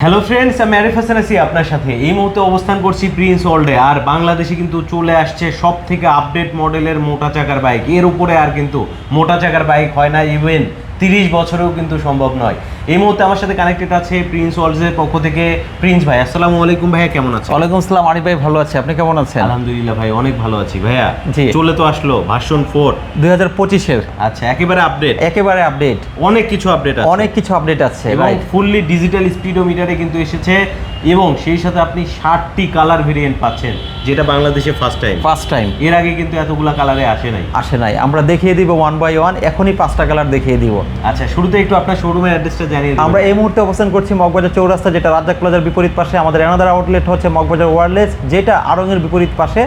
Hello friends আমি আরিফ হাসান আছি আপনার সাথে। এই মুহূর্তে অবস্থান করছি প্রিন্স ওয়ার্ল্ডে আর বাংলাদেশে কিন্তু চলে আসছে সব থেকে আপডেট মডেলের মোটা চাকার বাইক এর উপরে আর কিন্তু মোটা চাকার বাইক হয় না ইভেন তিরিশ বছরেও কিন্তু সম্ভব নয়। এই মুহূর্তে আমার সাথে কানেক্টেড আছে প্রিন্স ওয়ার্ল্ডসের পক্ষ থেকে প্রিন্স ভাই আসসালামু আলাইকুম ভাইয়া কেমন আছেন? ওয়ালাইকুম আসসালাম আরিফ ভাই ভালো আছে আপনি কেমন আছেন? আলহামদুলিল্লাহ ভাই অনেক ভালো আছি ভাইয়া। জি। চলে তো আসলো ভার্সন ফোর দুই হাজার পঁচিশের। আচ্ছা একেবারে আপডেট একেবারে আপডেট অনেক কিছু আপডেট আছে। অনেক কিছু আপডেট আছে এবং ভাই। ফুললি ডিজিটাল স্পিডোমিটারে কিন্তু এসেছে এবং সেই সাথে আপনি ষাটটি কালার ভেরিয়েন্ট পাচ্ছেন। যেটা বাংলাদেশে ফার্স্ট টাইম ফার্স্ট টাইম এর আগে কিন্তু এতগুলা কালারে আসে নাই। আসে নাই। আমরা দেখিয়ে দিব ওয়ান বাই ওয়ান এখনই পাঁচটা কালার দেখিয়ে দিব। আচ্ছা শুরুতে একটু আপনার শোরুমের অ্যাড্রেসটা জানিয়ে দিন আমরা এই মুহূর্তে অবস্থান করছি মগবাজার চৌরাস্তা যেটা রাজ্জাক প্লাজার বিপরীত পাশে। আমাদের অ্যানাদার আউটলেট হচ্ছে মগবাজার ওয়ারলেস যেটা আরঙের বিপরীত পাশে।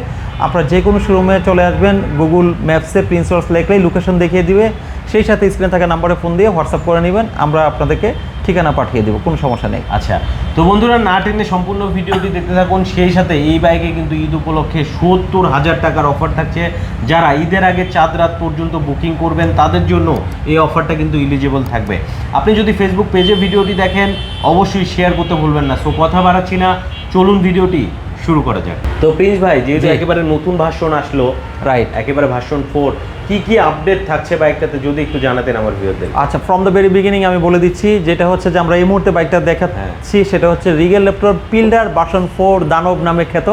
আপনারা যে কোনো শোরুমে চলে আসবেন। গুগল ম্যাপসে প্রিন্সওয়ার্স লেখলেই লোকেশন দেখিয়ে দিবে। সেই সাথে স্ক্রিনে থাকা নাম্বারে ফোন দিয়ে হোয়াটসঅ্যাপ করে নেবেন। আমরা আপনাদেরকে ঠিকানা পাঠিয়ে দেবো, কোনো সমস্যা নেই। আচ্ছা তো বন্ধুরা, না টেনে সম্পূর্ণ ভিডিওটি দেখতে থাকুন। সেই সাথে এই বাইকে কিন্তু ঈদ উপলক্ষে সত্তর হাজার টাকার অফার থাকছে। যারা ঈদের আগে চাঁদ রাত পর্যন্ত বুকিং করবেন, তাদের জন্য এই অফারটা কিন্তু ইলিজিবল থাকবে। আপনি যদি ফেসবুক পেজে ভিডিওটি দেখেন, অবশ্যই শেয়ার করতে ভুলবেন না। সো কথা বাড়াচ্ছি না। চলুন ভিডিওটি শুরু করা যাক। তো প্রিন্স ভাই যেহেতু একেবারে নতুন ভাষণ আসলো রাইট একেবারে ভাষণ ফোর কি কি আপডেট থাকছে বাইকটাতে যদি একটু জানাতেন আমার ভিউয়ারদের আচ্ছা ফ্রম দ্য ভেরি বিগিনিং আমি বলে দিচ্ছি যেটা হচ্ছে যে আমরা এই মুহূর্তে বাইকটা দেখাচ্ছি সেটা হচ্ছে রিগেল ল্যাপটপ পিল্ডার বাসন ফোর দানব নামে খ্যাত।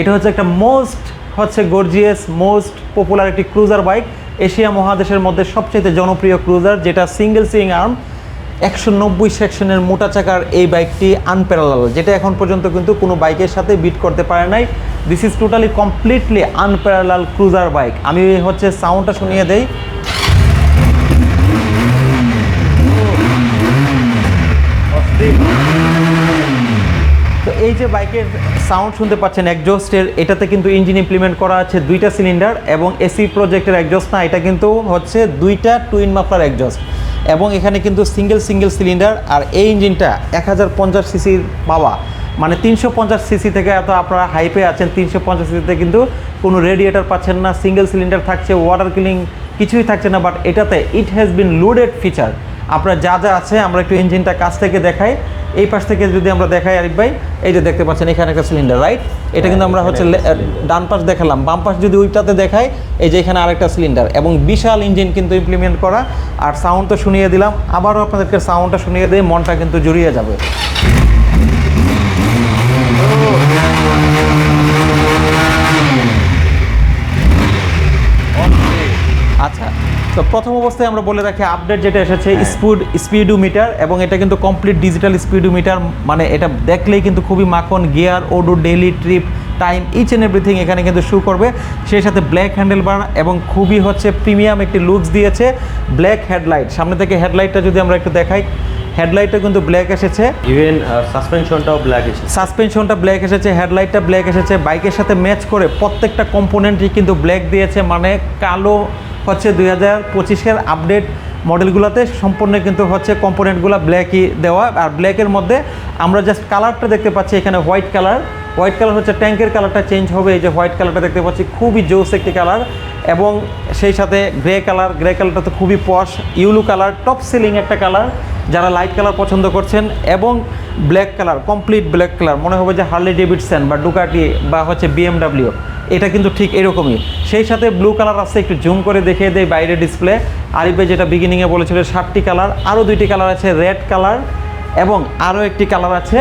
এটা হচ্ছে একটা মোস্ট হচ্ছে গর্জিয়াস মোস্ট পপুলার একটি ক্রুজার বাইক এশিয়া মহাদেশের মধ্যে সবচেয়ে জনপ্রিয় ক্রুজার যেটা সিঙ্গেল সিং আর্ম একশো নব্বই সেকশনের মোটা চাকার এই বাইকটি আনপ্যারালাল যেটা এখন পর্যন্ত কিন্তু কোনো বাইকের সাথে বিট করতে পারে নাই। This is totally completely unparalleled cruiser bike আমি হচ্ছে সাউন্ডটা শুনিয়ে দেই। তো এই যে বাইকের সাউন্ড শুনতে পাচ্ছেন একজস্টের এটাতে কিন্তু ইঞ্জিন ইমপ্লিমেন্ট করা আছে দুইটা সিলিন্ডার এবং এসি প্রজেক্টের একজস্ট না, এটা কিন্তু হচ্ছে দুইটা টুইন মাফলার একজস্ট এবং এখানে কিন্তু সিঙ্গেল সিঙ্গেল সিলিন্ডার আর এই ইঞ্জিনটা এক হাজার পঞ্চাশ সিসির পাওয়া। মানে তিনশো পঞ্চাশ সিসি থেকে এত আপনারা হাইপে আছেন, তিনশো পঞ্চাশ সিসিতে কিন্তু কোনো রেডিয়েটার পাচ্ছেন না, সিঙ্গেল সিলিন্ডার থাকছে ওয়াটার কিলিং কিছুই থাকছে না বাট এটাতে it has been loaded feature আপনার যা যা আছে, আমরা একটু ইঞ্জিনটা কাছ থেকে দেখাই। এই পাশ থেকে যদি আমরা দেখাই আরিফ ভাই এই যে দেখতে পাচ্ছেন এখানে একটা সিলিন্ডার রাইট এটা কিন্তু আমরা হচ্ছে। ডান পাশ দেখালাম বাম পাশ যদি ওইটাতে দেখাই এই যে এখানে আরেকটা সিলিন্ডার এবং বিশাল ইঞ্জিন কিন্তু ইমপ্লিমেন্ট করা। আর সাউন্ড তো শুনিয়ে দিলাম আবারও আপনাদেরকে সাউন্ডটা শুনিয়ে দিয়ে মনটা কিন্তু জুড়িয়ে যাবে। আচ্ছা। তো প্রথম অবস্থায় আমরা বলে রাখি আপডেট যেটা এসেছে হ্যাঁ। স্পিড স্পিডোমিটার এবং এটা কিন্তু কমপ্লিট ডিজিটাল স্পিডোমিটার মানে এটা দেখলেই কিন্তু খুবই মাখন gear odo daily trip time each and everything এখানে কিন্তু শু করবে। সেই সাথে ব্ল্যাক হ্যান্ডেল বার এবং খুবই হচ্ছে প্রিমিয়াম একটি লুকস দিয়েছে। ব্ল্যাক হেডলাইট সামনে থেকে হেডলাইটটা যদি আমরা একটু দেখাই হেডলাইটটা কিন্তু ব্ল্যাক এসেছে। ইভেন সাসপেনশনটাও ব্ল্যাক এসেছে। সাসপেনশনটা ব্ল্যাক এসেছে হেডলাইটটা ব্ল্যাক এসেছে। বাইকের সাথে ম্যাচ করে প্রত্যেকটা কম্পোনেন্টই কিন্তু ব্ল্যাক দিয়েছে মানে কালো হচ্ছে দুই হাজার পঁচিশের আপডেট মডেলগুলোতে সম্পূর্ণ কিন্তু হচ্ছে কম্পোনেন্টগুলো ব্ল্যাকই দেওয়া। আর ব্ল্যাকের মধ্যে আমরা জাস্ট কালারটা দেখতে পাচ্ছি এখানে হোয়াইট কালার হোয়াইট কালার হচ্ছে ট্যাঙ্কের কালারটা চেঞ্জ হবে। এই যে হোয়াইট কালারটা দেখতে পাচ্ছি, খুবই জোস একটি কালার এবং সেই সাথে গ্রে কালার গ্রে কালারটা তো খুবই পশ ইউলু কালার টপ সিলিং একটা কালার যারা লাইট কালার পছন্দ করছেন। এবং black colour complete black colour মনে হবে যে হার্লি ডেভিডসন বা ডুকাটি বা হচ্ছে বিএমডাব্লিউ এটা কিন্তু ঠিক এরকমই। সেই সাথে ব্লু কালার আছে, একটু জুম করে দেখিয়ে দেয় বাইরে ডিসপ্লে আরিফে যেটা বিগিনিংয়ে বলেছিল ষাটটি কালার আরও দুইটি কালার আছে রেড কালার এবং আরও একটি কালার আছে।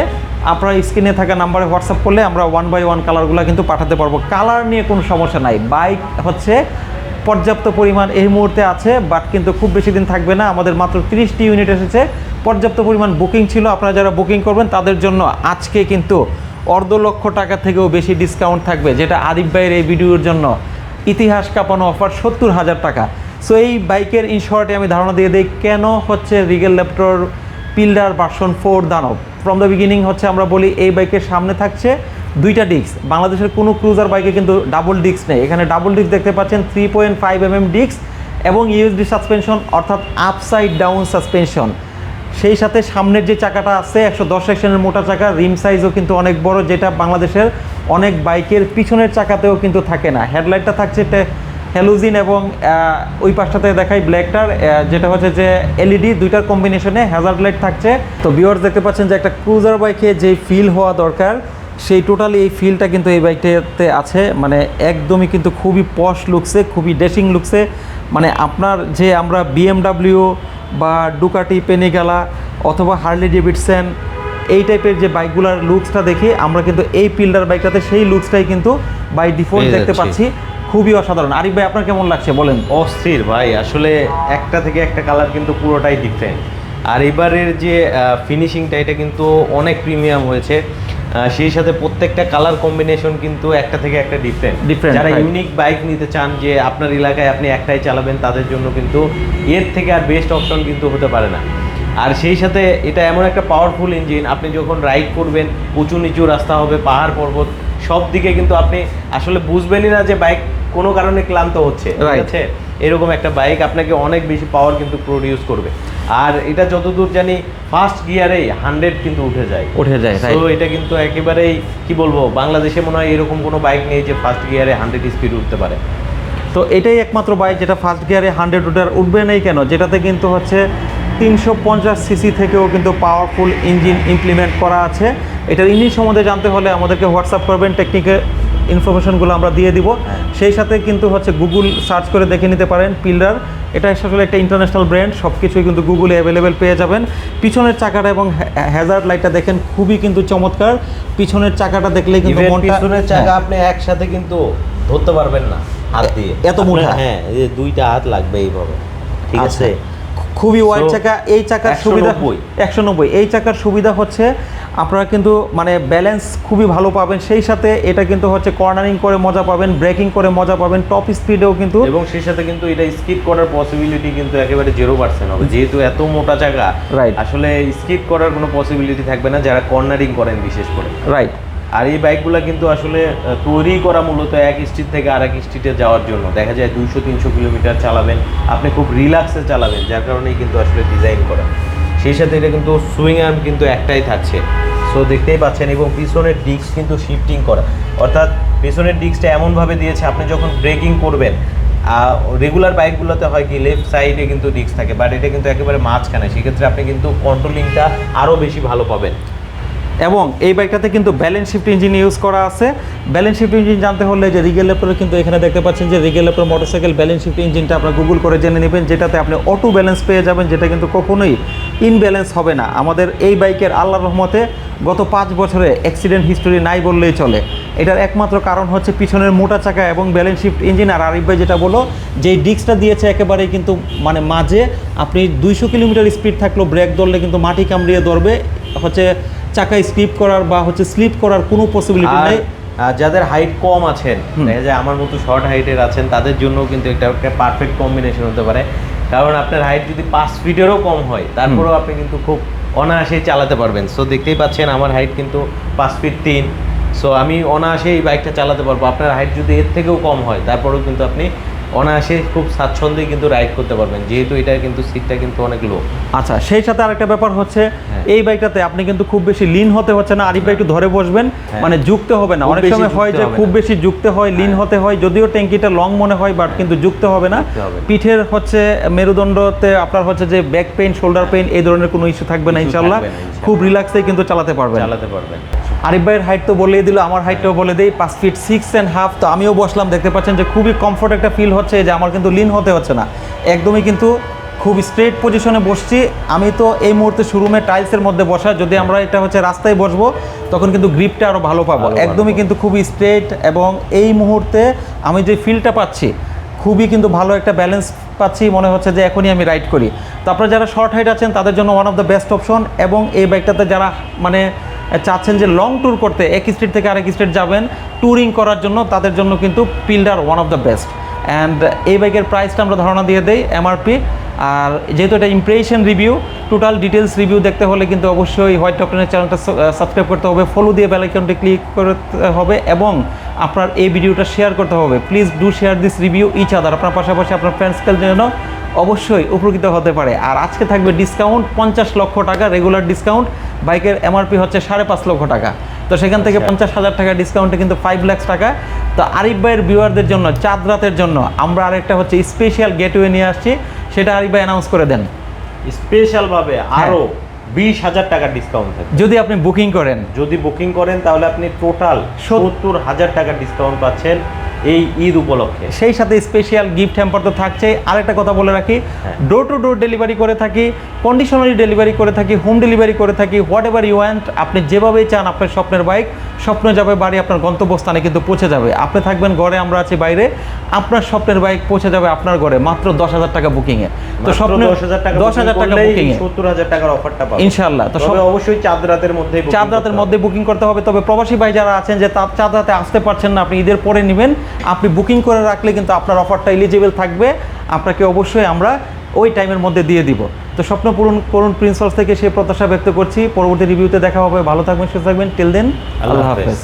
আপনার স্ক্রিনে থাকা নাম্বারে হোয়াটসঅ্যাপ করলে আমরা ওয়ান বাই ওয়ান কালারগুলো কিন্তু পাঠাতে পারব। কালার নিয়ে কোনো সমস্যা নাই। বাইক হচ্ছে পর্যাপ্ত পরিমাণ এই মুহূর্তে আছে বাট কিন্তু খুব বেশি দিন থাকবে না। আমাদের মাত্র তিরিশটি ইউনিট এসেছে। পর্যাপ্ত পরিমাণ বুকিং ছিল। আপনারা যারা বুকিং করবেন, তাদের জন্য আজকে কিন্তু অর্ধ লক্ষ টাকা থেকেও বেশি ডিসকাউন্ট থাকবে, যেটা আরিফ ভাইয়ের এই ভিডিওর জন্য। ইতিহাস কাঁপানো অফার সত্তর হাজার টাকা। সো এই বাইকের ইন শর্টে আমি ধারণা দিয়ে দিই, কেন হচ্ছে রিগেল ল্যাপটর পিল্ডার ভার্সন ফোর দানব? ফ্রম দ্য বিগিনিং হচ্ছে আমরা বলি, এই বাইকের সামনে থাকছে দুইটা ডিস্ক বাংলাদেশের কোনো ক্রুজার বাইকে কিন্তু ডাবল ডিস্ক নেই। এখানে ডাবল ডিস্ক দেখতে পাচ্ছেন three point five M M disc এবং ইউএসডি সাসপেনশন অর্থাৎ আপসাইড ডাউন সাসপেনশন সেই সাথে সামনের যে চাকাটা আছে, একশো দশ সেকশনের মোটা চাকা, রিম সাইজও কিন্তু অনেক বড়, যেটা বাংলাদেশের অনেক বাইকের পিছনের চাকাতেও কিন্তু থাকে না। হেডলাইটটা থাকছে হ্যালোজিন এবং ওই পাশটাতে দেখাই ব্ল্যাকটার যেটা হচ্ছে যে এলইডি, দুইটার কম্বিনেশনে হ্যাজার্ড লাইট থাকছে। তো ভিউয়ার্স দেখতে পাচ্ছেন যে একটা ক্রুজার বাইকে যে ফিল হওয়া দরকার, সেই টোটালি এই ফিলটা কিন্তু এই বাইকটাতে আছে। মানে একদমই কিন্তু খুবই পশ লুকসে খুবই ডেশিং লুকসে মানে আপনার যে আমরা বিএমডাব্লিউ বা ডুকাটি পেনিগালা অথবা হার্লি ডেভিডসেন এই টাইপের যে বাইকগুলোর লুকসটা দেখি আমরা কিন্তু এই পিল্ডার বাইকটাতে সেই লুকসটাই কিন্তু বাই ডিফল্ট দেখতে পাচ্ছি। খুবই অসাধারণ। আরিফ ভাই আপনার কেমন লাগছে বলেন? অস্থির ভাই আসলে একটা থেকে একটা কালার কিন্তু পুরোটাই ডিফারেন্ট আর এবারের যে ফিনিশিংটা এটা কিন্তু অনেক প্রিমিয়াম হয়েছে। সেই সাথে প্রত্যেকটা কালার কম্বিনেশন কিন্তু একটা থেকে একটা ডিফারেন্ট Different, যারা ইউনিক বাইক নিতে চান যে আপনার এলাকায় আপনি একটাই চালাবেন তাদের জন্য কিন্তু এর থেকে আর বেস্ট অপশন কিন্তু হতে পারে না। আর সেই সাথে এটা এমন একটা পাওয়ারফুল ইঞ্জিন আপনি যখন রাইড করবেন উঁচু নিচু রাস্তা হবে পাহাড় পর্বত সব দিকে কিন্তু আপনি আসলে বুঝবেনই না যে বাইক কোনো কারণে ক্লান্ত হচ্ছে ঠিক আছে? এরকম একটা বাইক আপনাকে অনেক বেশি পাওয়ার কিন্তু প্রডিউস করবে। আর এটা যতদূর জানি ফার্স্ট গিয়ারেই হান্ড্রেড কিন্তু উঠে যায়। উঠে যায় তো এটা কিন্তু একেবারেই কি বলব বাংলাদেশে মনে হয় এরকম কোনো বাইক নেই যে ফার্স্ট গিয়ারে হান্ড্রেড স্পিড উঠতে পারে। তো এটাই একমাত্র বাইক যেটা ফার্স্ট গিয়ারে হান্ড্রেড উঠার উঠবে নেই কেন? যেটাতে কিন্তু হচ্ছে তিনশো পঞ্চাশ সিসি থেকেও কিন্তু পাওয়ারফুল ইঞ্জিন ইমপ্লিমেন্ট করা আছে। এটার ইঞ্জিন সম্বন্ধে জানতে হলে আমাদেরকে হোয়াটসঅ্যাপ করবেন টেকনিক্যাল ইনফরমেশনগুলো আমরা দিয়ে দিব। সেই সাথে কিন্তু হচ্ছে গুগল সার্চ করে দেখে নিতে পারেন পিল্ডার এটা আসলে একটা ইন্টারন্যাশনাল ব্র্যান্ড সব কিছুই কিন্তু গুগলে অ্যাভেলেবেল পেয়ে যাবেন। পিছনের চাকাটা এবং হ্যাজার্ড লাইটটা দেখেন খুবই কিন্তু চমৎকার। পিছনের চাকাটা দেখলে কিন্তু মনটা পিছনের চাকা হ্যাঁ। আপনি একসাথে কিন্তু ধরতে পারবেন না হাত দিয়ে। এত মোটা? হ্যাঁ এই যে দুইটা হাত লাগবে এইভাবে। ঠিক আচ্ছা। আছে? খুবই ওয়াইড চাকা এই চাকার 190 সুবিধা একশো নব্বই। এই চাকার সুবিধা হচ্ছে আপনারা কিন্তু মানে ব্যালেন্স খুবই ভালো পাবেন। সেই সাথে এটা কিন্তু হচ্ছে কর্নারিং করে মজা পাবেন ব্রেকিং করে মজা পাবেন টপ স্পিডেও কিন্তু এবং সেই সাথে কিন্তু এটা স্কিপ করার পসিবিলিটি কিন্তু একেবারে জিরো পার্সেন্ট হবে। যেহেতু এত মোটা জায়গা রাইট আসলে স্কিপ করার কোনো পসিবিলিটি থাকবে না যারা কর্নারিং করেন বিশেষ করে। রাইট আর এই বাইকগুলো কিন্তু আসলে তৈরি করা মূলত এক স্ট্রিট থেকে আর এক স্ট্রিটে যাওয়ার জন্য। দেখা যায় দুইশো তিনশো কিলোমিটার চালাবেন আপনি খুব রিল্যাক্সে চালাবেন যার কারণেই কিন্তু আসলে ডিজাইন করা সেই সাথে এটা কিন্তু সুইং আর্ম কিন্তু একটাই থাকছে। সো দেখতেই পাচ্ছেন এবং পিছনের ডিস্ক কিন্তু শিফটিং করা। অর্থাৎ পিছনের ডিস্কটা এমনভাবে দিয়েছে, আপনি যখন ব্রেকিং করবেন রেগুলার বাইকগুলোতে হয় কি লেফট সাইডে কিন্তু ডিস্ক থাকে বাট এটা কিন্তু একেবারে মাঝখানে। সেক্ষেত্রে আপনি কিন্তু কন্ট্রোলিংটা আরও বেশি ভালো পাবেন। এবং এই বাইকটাতে কিন্তু ব্যালেন্স শিফট ইঞ্জিন ইউজ করা আছে। ব্যালেন্স শিফট ইঞ্জিন জানতে হলে যে রিগেল ল্যাপের কিন্তু এখানে দেখতে পাচ্ছেন যে রিগেল ল্যাপের মোটরসাইকেল ব্যালেন্স শিফট ইঞ্জিনটা আপনার গুগল করে জেনে নেবেন, যেটাতে আপনি অটো ব্যালেন্স পেয়ে যাবেন, যেটা কিন্তু কখনোই ইনব্যালেন্স হবে না। আমাদের এই বাইকের আল্লাহর রহমতে গত পাঁচ বছরে অ্যাক্সিডেন্ট হিস্টোরি নাই বললেই চলে। এটার একমাত্র কারণ হচ্ছে পিছনের মোটা চাকা এবং ব্যালেন্স শিফট ইঞ্জিন আর আরিফ ভাই যেটা বলো যেই ডিস্কটা দিয়েছে একেবারেই কিন্তু মানে মাঝে। আপনি দুইশো কিলোমিটার স্পিড থাকলেও ব্রেক ধরলে কিন্তু মাটি কামড়িয়ে ধরবে। হচ্ছে চাকায় স্লিপ করার বা হচ্ছে স্লিপ করার কোনো পসিবিলিটি নেই। যাদের হাইট কম আছেন। দেখা যায় আমার মতো শর্ট হাইটের আছেন তাদের জন্য কিন্তু এটা একটা পারফেক্ট কম্বিনেশন হতে পারে। কারণ আপনার হাইট যদি পাঁচ ফিটেরও কম হয় তারপরেও আপনি কিন্তু খুব অনায়াসে চালাতে পারবেন। সো দেখতেই পাচ্ছেন আমার হাইট কিন্তু পাঁচ ফিট তিন। সো আমি অনায়াসে এই বাইকটা চালাতে পারব। আপনার হাইট যদি এর থেকেও কম হয় তারপরেও কিন্তু আপনি অনায়াসে খুব স্বাচ্ছন্দ্যে কিন্তু রাইড করতে পারবেন যেহেতু এটার কিন্তু সিটটা কিন্তু অনেক লো আচ্ছা সেই সাথে আরেকটা ব্যাপার হচ্ছে হ্যাঁ। এই বাইকটাতে আপনি কিন্তু খুব বেশি লিন হতে হচ্ছে না আরিফ একটু ধরে বসবেন হ্যাঁ। মানে যুক্তে হবে না অনেক সময় হয় যে খুব বেশি যুক্তে হয় লিন হ্যাঁ। হতে হয় যদিও ট্যাঙ্কিটা লং মনে হয় বাট কিন্তু যুক্তে হবে না। পিঠের হচ্ছে মেরুদণ্ডতে আপনার হচ্ছে যে ব্যাক পেইন শোল্ডার পেইন এই ধরনের কোনো ইস্যু থাকবে না ইনশাল্লাহ। খুব রিল্যাক্সেই কিন্তু চালাতে পারবেন চালাতে পারবেন আরিফ ভাইয়ের হাইট তো বলেই দিল আমার হাইটটাও বলে দিই পাঁচ ফিট সিক্স অ্যান্ড হাফ তো আমিও বসলাম দেখতে পাচ্ছেন যে খুবই কমফোর্ট একটা ফিল হচ্ছে যে আমার কিন্তু লিন হতে হচ্ছে না। একদমই কিন্তু খুব স্ট্রেট পজিশনে বসছি আমি তো এই মুহূর্তে শোরুমে টাইলসের মধ্যে বসা যদি আমরা এটা হচ্ছে রাস্তায় বসবো তখন কিন্তু গ্রিপটা আরও ভালো পাবো। একদমই কিন্তু খুবই স্ট্রেট এবং এই মুহূর্তে আমি যে ফিলটা পাচ্ছি খুবই কিন্তু ভালো একটা ব্যালেন্স পাচ্ছি মনে হচ্ছে যে এখনই আমি রাইড করি। তো আপনারা যারা শর্ট হাইট আছেন তাদের জন্য one of the best option এবং এই বাইকটাতে যারা মানে চাচ্ছেন যে লং ট্যুর করতে, এক স্টেট থেকে আরেক স্টেট যাবেন ট্যুরিং করার জন্য, তাদের জন্য কিন্তু পিল্ডার one of the best and এই বাইকের প্রাইসটা আমরা ধারণা দিয়ে দেই এমআরপি আর যেহেতু এটা impression review total details review দেখতে হলে কিন্তু অবশ্যই হোয়াইট টপটেনের চ্যানেলটা সাবস্ক্রাইব করতে হবে ফলো দিয়ে বেলাইকনটি ক্লিক করতে হবে এবং আপনার এই ভিডিওটা শেয়ার করতে হবে। Please do share this review each other আপনার পাশাপাশি আপনার ফ্রেন্ডসকে যেন অবশ্যই উপকৃত হতে পারে। আর আজকে থাকবে ডিসকাউন্ট পঞ্চাশ লক্ষ টাকা রেগুলার ডিসকাউন্ট বাইকের এমআরপি হচ্ছে সাড়ে পাঁচ লক্ষ টাকা। তো সেখান থেকে আচ্ছা। পঞ্চাশ হাজার টাকা ডিসকাউন্টে কিন্তু ফাইভ ল্যাক্স টাকা। তো আরিফ ভাইয়ের ভিউয়ারদের জন্য চাঁদ রাতের জন্য আমরা আরেকটা হচ্ছে স্পেশাল গেটওয়ে নিয়ে আসছি। সেটা আরিফ ভাই অ্যানাউন্স করে দেন। স্পেশাল ভাবে হ্যাঁ। বিশ হাজার টাকার ডিসকাউন্ট থাকবে। যদি আপনি বুকিং করেন। যদি বুকিং করেন তাহলে আপনি টোটাল সত্তর হাজার টাকার ডিসকাউন্ট পাচ্ছেন। এই ঈদ উপলক্ষে। সেই সাথে স্পেশাল গিফট হ্যাম্পার তো থাকছে আরেকটা কথা বলে রাখি। ডোর টু ডোর ডেলিভারি করে থাকি কন্ডিশনারি ডেলিভারি করে থাকি হোম ডেলিভারি করে থাকি হোয়াট এভার ইউ ওয়ান্ট আপনি যেভাবেই চান আপনার স্বপ্নের বাইক স্বপ্ন যাবে বাড়ি আপনার গন্তব্যস্থানে কিন্তু পৌঁছে যাবে। আপনি থাকবেন ঘরে আমরা আছি বাইরে আপনার স্বপ্নের বাইক পৌঁছে যাবে আপনার ঘরে মাত্র দশ হাজার টাকা বুকিংয়ে তো স্বপ্ন দশ হাজার টাকা দশ হাজার টাকা বুকিংয়ে সত্তর হাজার টাকার অফারটা পাবেন। ইনশাল্লাহ তো সব অবশ্যই চাঁদ রাতের মধ্যে চাঁদ রাতের মধ্যে বুকিং করতে হবে। তবে প্রবাসী ভাই যারা আছেন যে চাঁদ রাতে আসতে পারছেন না আপনি ঈদের পরে নেবেন। আপনি বুকিং করে রাখলে কিন্তু আপনার অফারটা এলিজিবল থাকবে। আপনাকে অবশ্যই আমরা ওই টাইমের মধ্যে দিয়ে দিব। তো স্বপ্ন পূরণ করুন প্রিন্সলস থেকে সেই প্রত্যাশা ব্যক্ত করছি। পরবর্তী রিভিউতে দেখা হবে। ভালো থাকবেন সুস্থ থাকবেন। টিল দেন আল্লাহ। হাফেজ।